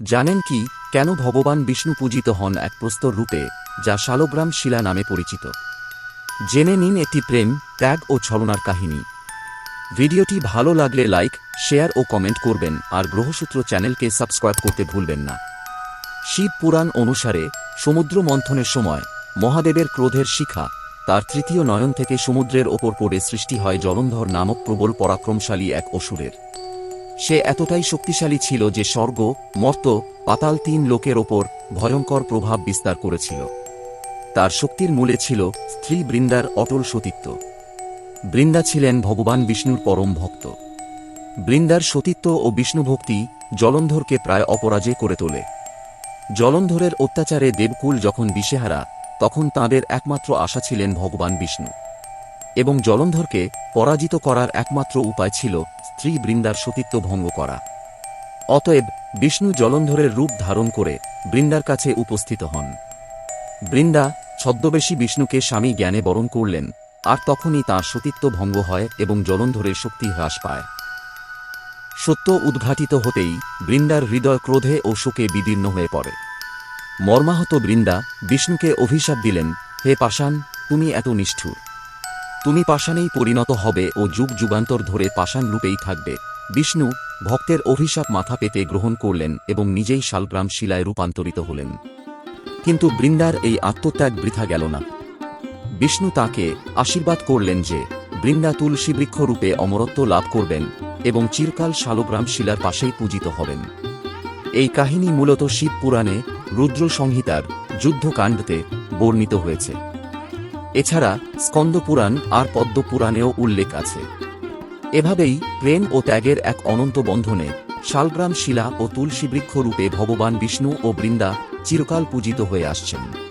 জানেন কি, কেন ভগবান বিষ্ণু পূজিত হন এক প্রস্তর রূপে, যা শালগ্রাম শিলা নামে পরিচিত। জেনে নিন একটি প্রেম, ত্যাগ ও ছলনার কাহিনী। ভিডিওটি ভালো লাগলে লাইক, শেয়ার ও কমেন্ট করবেন, আর গ্রহসূত্র চ্যানেলকে সাবস্ক্রাইব করতে ভুলবেন না। শিব পুরাণ অনুসারে, সমুদ্র মন্থনের সময়, মহাদেবের ক্রোধের শিখা, তার তৃতীয় নয়ন থেকে সমুদ্রের ওপর পড়ে সৃষ্টি হয় জলন্ধর নামক প্রবল পরাক্রমশালী এক অসুরের। সে এতটাই শক্তিশালী ছিল যে স্বর্গ, মর্ত, পাতাল তিন লোকের ওপর ভয়ঙ্কর প্রভাব বিস্তার করেছিল। তার শক্তির মূলে ছিল স্ত্রী বৃন্দার অটল সতীত্ব। বৃন্দা ছিলেন ভগবান বিষ্ণুর পরম ভক্ত। বৃন্দার সতীত্ব ও বিষ্ণুভক্তি জলন্ধরকে প্রায় অপরাজয় করে তোলে। জলন্ধরের অত্যাচারে দেবকুল যখন দিশেহারা, তখন তাঁদের একমাত্র আশা ছিলেন ভগবান বিষ্ণু। এবং জলন্ধরকে পরাজিত করার একমাত্র উপায় ছিল স্ত্রী বৃন্দার সতীত্ব ভঙ্গ করা। অতএব বিষ্ণু জলন্ধরের রূপ ধারণ করে বৃন্দার কাছে উপস্থিত হন। বৃন্দা ছদ্মবেশী বিষ্ণুকে স্বামী জ্ঞানে বরণ করলেন, আর তখনই তাঁর সতীত্ব ভঙ্গ হয় এবং জলন্ধরের শক্তি হ্রাস পায়। সত্য উদ্ঘাটিত হতেই বৃন্দার হৃদয় ক্রোধে ও শোকে বিদীর্ণ হয়ে পড়ে। মর্মাহত বৃন্দা বিষ্ণুকে অভিশাপ দিলেন, হে পাষাণ, তুমি এত নিষ্ঠুর। তুমি পাষাণেই পরিণত হবে ও যুগ যুগান্তর ধরে পাষাণ রূপেই থাকবে। বিষ্ণু ভক্তের অভিশাপ মাথা পেতে গ্রহণ করলেন এবং নিজেই শালগ্রাম শিলায় রূপান্তরিত হলেন। কিন্তু বৃন্দার এই আত্মত্যাগ বৃথা গেল না। বিষ্ণু তাকে আশীর্বাদ করলেন যে বৃন্দা তুলসী বৃক্ষ রূপে অমরত্ব লাভ করবেন এবং চিরকাল শালগ্রাম শিলার পাশেই পূজিত হবেন। এই কাহিনী মূলত শিব পুরাণে রুদ্র সংহিতার যুদ্ধকাণ্ডতে বর্ণিত হয়েছে। এছাড়া স্কন্দপুরাণ আর পদ্মপুরাণেও উল্লেখ আছে। এভাবেই প্রেম ও ত্যাগের এক অনন্ত বন্ধনে শালগ্রাম শিলা ও তুলসী বৃক্ষ রূপে ভগবান বিষ্ণু ও বৃন্দা চিরকাল পূজিত হয়ে আসছেন।